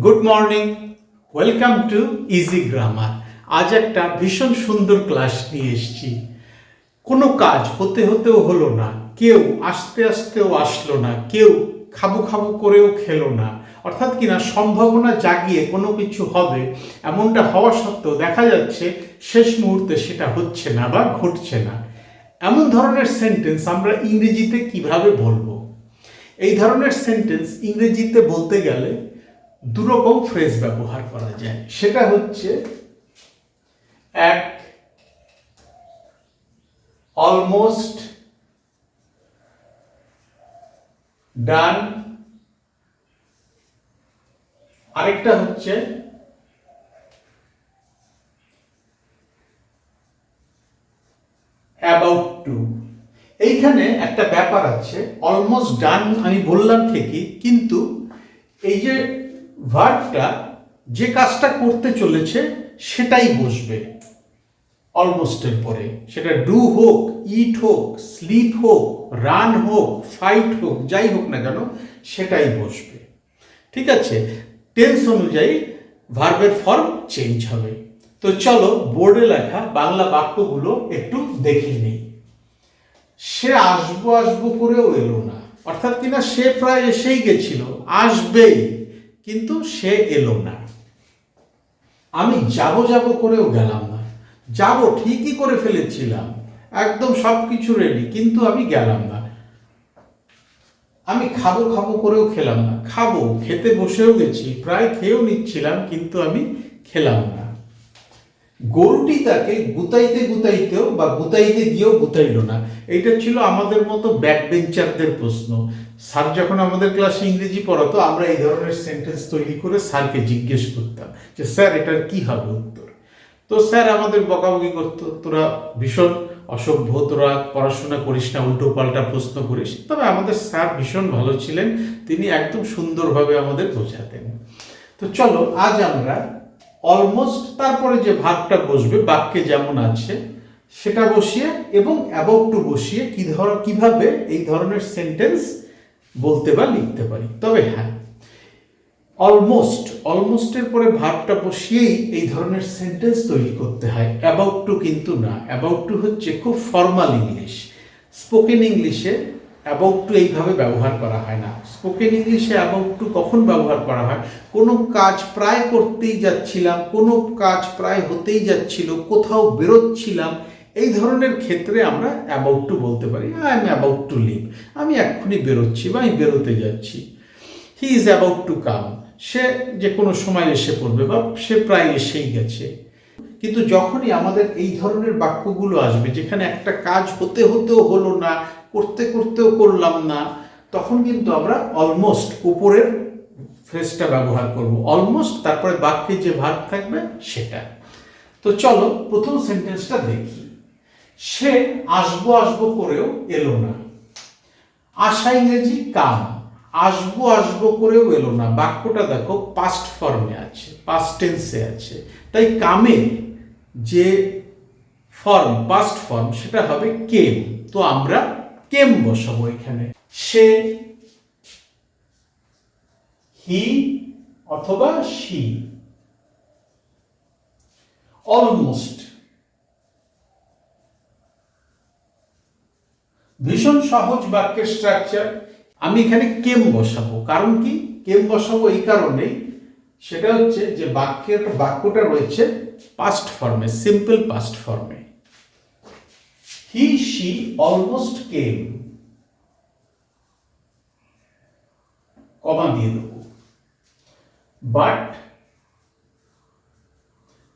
Good morning welcome to easy grammar আজ একটা ভীষণ সুন্দর ক্লাস নিয়ে এসেছি। কোনো কাজ হতে হতেও হলো না। কেউ আসতে আসতেও আসলো না। কেউ খাব খাব করেও খেলো না। অর্থাৎ কিনা সম্ভাবনা জাগিয়ে কোনো কিছু হবে এমনটা হওয়া সত্ত্বেও দেখা যাচ্ছে শেষ মুহূর্তে সেটা হচ্ছে না বা ঘটছে না। এমন ধরনের সেন্টেন্স আমরা ইংরেজিতে কীভাবে বলব? এই ধরনের সেন্টেন্স ইংরেজিতে বলতে গেলে দুরকম ফ্রেজ ব্যবহার করা যায়। সেটা হচ্ছে এক অলমোস্ট ডান আরেকটা হচ্ছে অ্যাবাউট টু এইখানে একটা ব্যাপার আছে অলমোস্ট ডান আমি বললাম ঠিকই, কিন্তু এই যে ভার্বটা যে কাজটা করতে চলেছে সেটাই বসবে। অলমোস্টের পরে সেটা ডু হোক ইট হোক স্লিপ হোক রান হোক ফাইট হোক, যাই হোক না কেন, সেটাই বসবে। ঠিক আছে? টেন্স অনুযায়ী ভার্বের ফর্ম চেঞ্জ হবে। তো চলো বোর্ডে লেখা বাংলা বাক্যগুলো একটু দেখে নিই। সে আসব আসব করেও এলো না। অর্থাৎ কিনা সে প্রায় এসেই গেছিল, আসবেই। কিন্তু সে এলো না। আমি যাব যাব করেও গেলাম না। যাব ঠিকই করে ফেলেছিলাম। একদম সব কিছু রেডি কিন্তু আমি গেলাম না। আমি খাব খাব করেও খেলাম না। খাব, খেতে বসেও গেছি, প্রায় খেয়েও নিচ্ছিলাম, কিন্তু আমি খেলাম না। গরুটি তাকে গুতাইতে গুতাইতেও বা গুতাইতে গিয়েও গুতাইল না। এইটা ছিল আমাদের মতো ব্যাক বেঞ্চারদের প্রশ্ন। স্যার যখন আমাদের ক্লাসে ইংরেজি পড়াতো, আমরা এই ধরনের সেন্টেন্স তৈরি করে স্যারকে জিজ্ঞেস করতাম যে, স্যার, এটার কি হবে উত্তর? তো স্যার আমাদের বকাবকি করতো, তোরা ভীষণ অসভ্য, তোরা পড়াশোনা করিস না, উল্টো পাল্টা প্রশ্ন করিস। তবে আমাদের স্যার ভীষণ ভালো ছিলেন, তিনি একদম সুন্দরভাবে আমাদের বোঝাতেন। তো চলো, আজ আমরা অলমোস্ট তারপরে যে ভাগটা বসবে, বাক্যে যেমন আছে, সেটা বসিয়ে এবং অ্যাবাউট টু বসিয়ে কি ধর, কীভাবে এই ধরনের সেন্টেন্স বলতে বা লিখতে পারি। তবে হ্যাঁ অলমোস্ট অলমোস্টের পরে ভাবটা বসিয়েই এই ধরনের সেন্টেন্স তৈরি করতে হয়। অ্যাবাউট টু কিন্তু না অ্যাবাউট টু হচ্ছে খুব ফর্মাল ইংলিশ স্পোকেন ইংলিশে অ্যাবাউট টু এইভাবে ব্যবহার করা হয় না। স্পোকেন ইংলিশে অ্যাবাউট টু কখন ব্যবহার করা হয়? কোনো কাজ প্রায় করতেই যাচ্ছিলাম, কোনো কাজ প্রায় হতেই যাচ্ছিল, কোথাও বেরোচ্ছিলাম। এই ধরনের ক্ষেত্রে আমরা অ্যাবাউট টু বলতে পারি। I am about to leave আমি এক্ষুনি বেরোচ্ছি বা আমি বেরোতে যাচ্ছি। He is about to come সে যে কোনো সময় এসে পড়বে বা সে প্রায় এসেই গেছে। কিন্তু যখনই আমাদের এই ধরনের বাক্যগুলো আসবে, যেখানে একটা কাজ হতে হতেও হলো না করতে করতেও করলাম না, তখন কিন্তু আমরা অলমোস্ট উপরের ফ্রেজটা ব্যবহার করব। অলমোস্ট তারপরে বাক্যে যে ভাগ থাকবে সেটা। তো চলো প্রথম সেন্টেন্সটা দেখি। সে আসব আসব করেও এলো না। আশা ইংরেজি কাম, আসব আসব করেও এলো না। বাক্যটা দেখো পাস্ট ফর্মে আছে পাস্ট টেন্সে আছে। তাই কামে যে ফর্ম পাস্ট ফর্ম সেটা হবে কেম তো আমরা কেম বসাবো এখানে? সে, হি অথবা সি অলমোস্ট ভীষণ সহজ বাক্যের স্ট্রাকচার আমি এখানে কেম বসাবো? কারণ কি? কেম বসাবো এই কারণে সেটা হচ্ছে যে বাক্যের, বাক্যটা রয়েছে পাস্ট ফর্মে সিম্পল পাস্ট ফর্মে he she almost came comma দিয়ে দেবো। But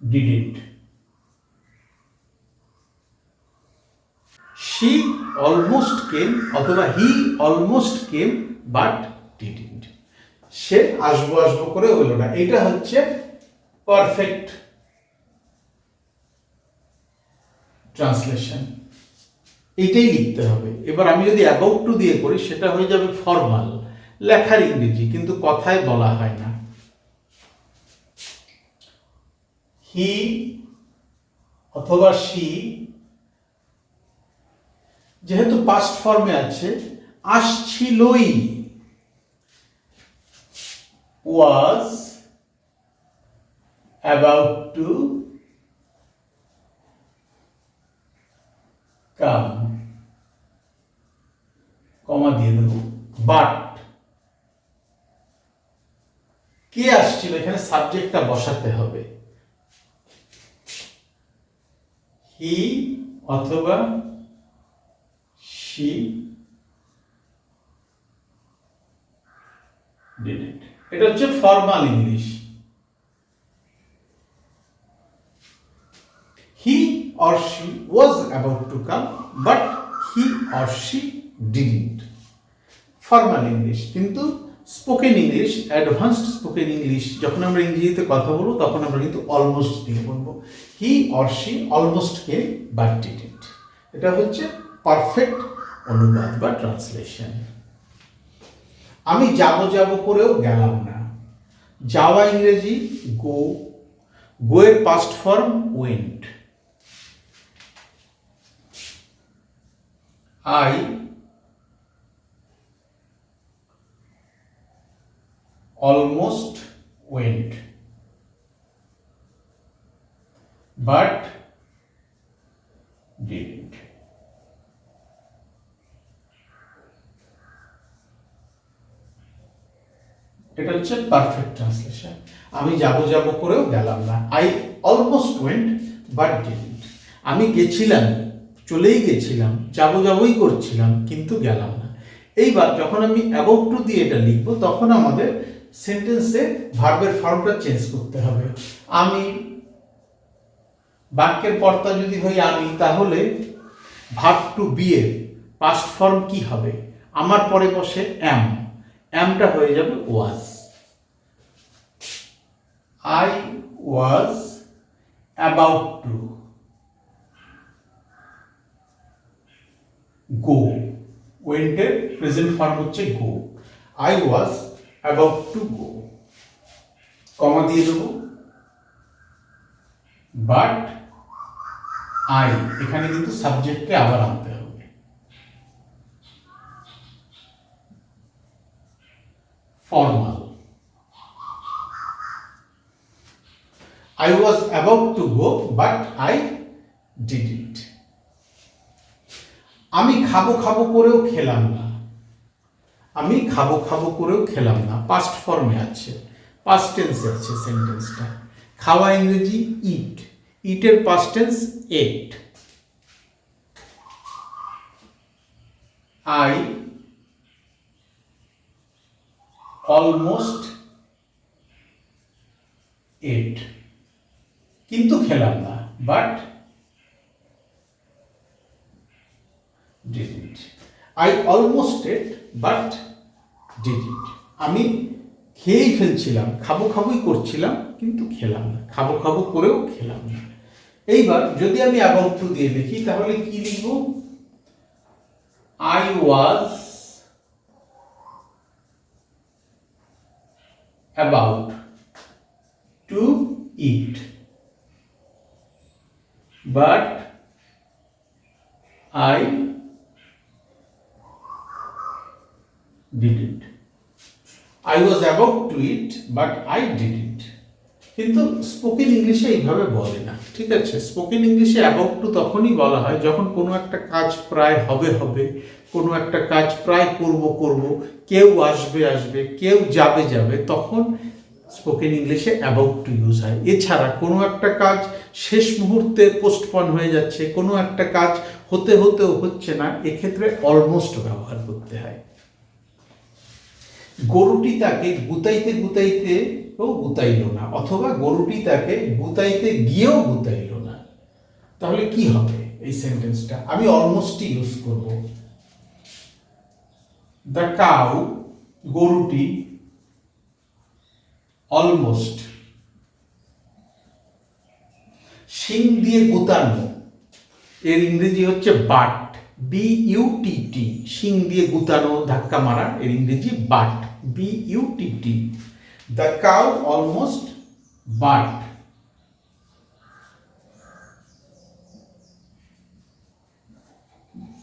didn't she almost came অথবা he almost came but didn't সে আসব আসব করে হলো না। এটা হচ্ছে পারফেক্ট ট্রান্সলেশন এটাই লিখতে হবে। এবার আমি যদি অ্যাবাউট টু দিয়ে করি, সেটা হয়ে যাবে ফর্মাল লেখার ইংরেজি, কিন্তু কথায় বলা হয় না। হি অথবা সি যেহেতু পাস্ট ফর্মে আছে, আসছিলই। ওয়াজ to come. কমা দিয়ে দেবো বাট কে আসছিল? এখানে সাবজেক্টটা বসাতে হবে। হি অথবা she did এটা হচ্ছে formal English he or she was about to come, but he or she didn't formal English কিন্তু spoken English advanced spoken English যখন আমরা ইংরেজিতে কথা বলব, তখন আমরা কিন্তু অলমোস্ট দিয়ে বলব। He or she almost came but did এটা হচ্ছে পারফেক্ট অনুবাদ বা ট্রান্সলেশন আমি যাব যাব করেও গেলাম না। যাওয়া ইংরেজি গো গো এর past form went I almost went. But didn't. এটা হচ্ছে পারফেক্ট ট্রান্সলেশন আমি যাব যাব করেও গেলাম না। I almost went but didn't আমি গেছিলাম, চলেই গেছিলাম, যাব যাবই করছিলাম, কিন্তু গেলাম না। এইবার যখন আমি অ্যাবাউট টু দিয়ে এটা লিখব, তখন আমাদের সেন্টেন্সে ভার্বের ফর্মটা চেঞ্জ করতে হবে। আমি, বাক্যের কর্তা যদি হই আমি, তাহলে ভার্ব টু বি এর পাস্ট ফর্ম কি হবে? আমার পরে বসে অ্যাম অ্যামটা হয়ে যাবে was I was about to go ওয়েন্টের present form হচ্ছে go I was about to go comma দিয়ে দেবো। বাট আই এখানে কিন্তু সাবজেক্টকে আবার আনতে হবে। Formal I was about to go but I did eat আমি খাব খাব করেও খেলাম না। আমি খাব খাব করেও খেলাম না। পাস্ট ফর্মে আছে। পাস্ট টেন্সে আছে সেন্টেন্সটা খাওয়া ইংরেজি ইট ইটের past tense ate I almost ate কিন্তু খেলাম না but didn't I almost almost ate but didn't. আমি খেয়েই ফেলছিলাম, খাব খাবোই করছিলাম, কিন্তু খেলাম না। খাব খাব করেও খেলাম না। এইবার যদি আমি টু দিয়ে লিখি তাহলে কি লিখব? I was about to eat but I didn't. I was about to eat, but I didn't. কিন্তু স্পোকেন ইংলিশে এইভাবে বলে না ঠিক আছে স্পোকেন ইংলিশে অ্যাবাউট টু তখনই বলা হয় যখন কোনো একটা কাজ প্রায় হবে হবে কোনো একটা কাজ প্রায় করব করব কেউ আসবে আসবে কেউ যাবে যাবে তখন স্পোকেন ইংলিশে অ্যাবাউট টু ইউজ হয় এছাড়া কোনো একটা কাজ শেষ মুহূর্তে পোস্টপন হয়ে যাচ্ছে কোনো একটা কাজ হতে হতেও হচ্ছে না এক্ষেত্রে অলমোস্ট ব্যবহার করতে হয় গরুটি তাকে গুতাইতে গুতাইতে ও গুতাইল না, অথবা গরুটি তাকে গুতাইতে গিয়েও গুতাইল না। তাহলে কি হবে এই সেন্টেন্সটা আমি অলমোস্টই ইউজ করব। দ্য কাউ গরুটি অলমোস্ট শিং দিয়ে গুতানো। এর ইংরেজি হচ্ছে butt B U T T শিং দিয়ে গুতানো, ধাক্কা মারা, এর ইংরেজি butt. B U T T the cow almost butt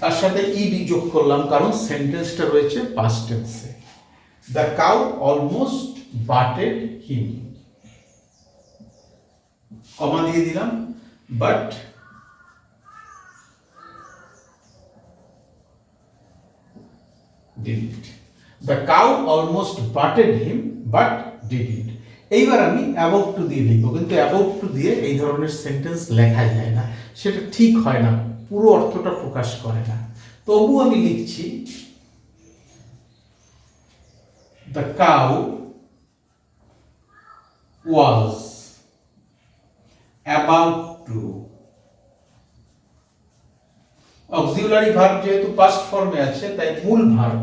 তার সাথে ইডি যোগ করলাম, কারণ সেন্টেন্সটা রয়েছে পাস্ট টেন্সে the cow almost butted him comma দিয়ে দিলাম but didn't. The cow almost butted him, but didn't. এইবার আমি অ্যাবভ টু দিয়ে লিখব, কিন্তু অ্যাবভ টু দিয়ে এই ধরনের সেন্টেন্স লেখা যায় না সেটা ঠিক হয় না, পুরো অর্থটা প্রকাশ করে না তবু আমি লিখছি the cow was about to auxiliary verb যেহেতু পাস্ট ফর্মে আছে, তাই মূল ভার্ব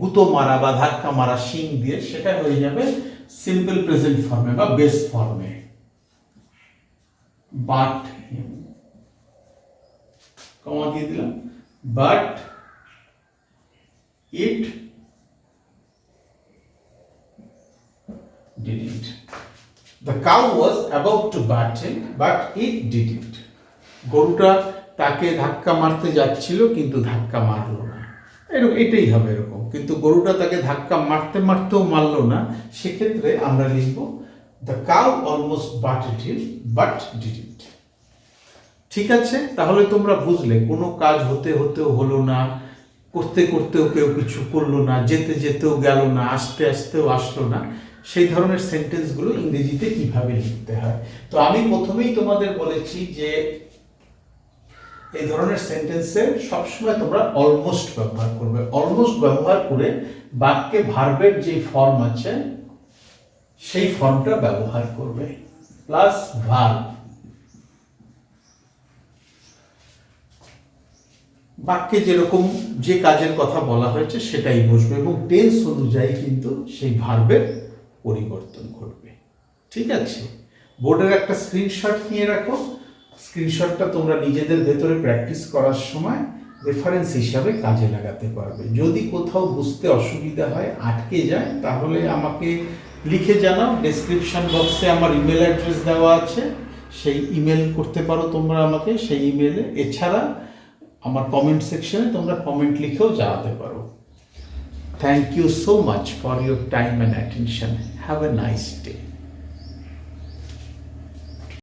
গুতো মারা বা ধাক্কা মারা শিং দিয়ে সেটা হয়ে যাবে সিম্পল প্রেজেন্ট ফর্মে বা বেস ফর্মে বাট কমা দিয়ে দিলাম। But it didn't. The cow was about to butt him, but it didn't. গরুটা তাকে ধাক্কা মারতে যাচ্ছিল কিন্তু ধাক্কা মারলো না। এরকম এটাই হবে এরকম। কিন্তু গরুটা তাকে ধাক্কা মারতে মারতেও মারলো না। সেক্ষেত্রে আমরা লিখব the cow almost butted him but did it ঠিক আছে? তাহলে তোমরা বুঝলে, কোনো কাজ হতে হতেও হলো না, করতে করতেও কেউ কিছু করল না, যেতে যেতেও গেল না, আসতে আসতেও আসলো না। সেই ধরনের সেন্টেন্সগুলো ইংরেজিতে কীভাবে লিখতে হয়? তো আমি প্রথমেই তোমাদের বলেছি যে এই ধরনের সেন্টেন্সে সবসময় তোমরা অলমোস্ট ব্যবহার করবে। অলমোস্ট ব্যবহার করে বাক্যে ভার্বের যে ফর্ম আছে, সেই ফর্মটা ব্যবহার করবে। প্লাস ভার্ব বাক্যে যেরকম যে কাজের কথা বলা হয়েছে, সেটাই বসবে এবং টেন্স অনুযায়ী কিন্তু সেই ভার্বের পরিবর্তন ঘটবে। ঠিক আছে? বোর্ডের একটা স্ক্রিনশট নিয়ে রাখো। স্ক্রিনশটটা তোমরা নিজেদের ভেতরে প্র্যাকটিস করার সময় রেফারেন্স হিসাবে কাজে লাগাতে পারবে। যদি কোথাও বুঝতে অসুবিধা হয়, আটকে যায়, তাহলে আমাকে লিখে জানাও। ডেসক্রিপশন বক্সে আমার ইমেল অ্যাড্রেস দেওয়া আছে। সেই ইমেল করতে পারো তোমরা আমাকে, সেই ইমেলে এছাড়া আমার কমেন্ট সেকশনে তোমরা কমেন্ট লিখেও জানাতে পারো। Thank you so much for your time and attention have a nice day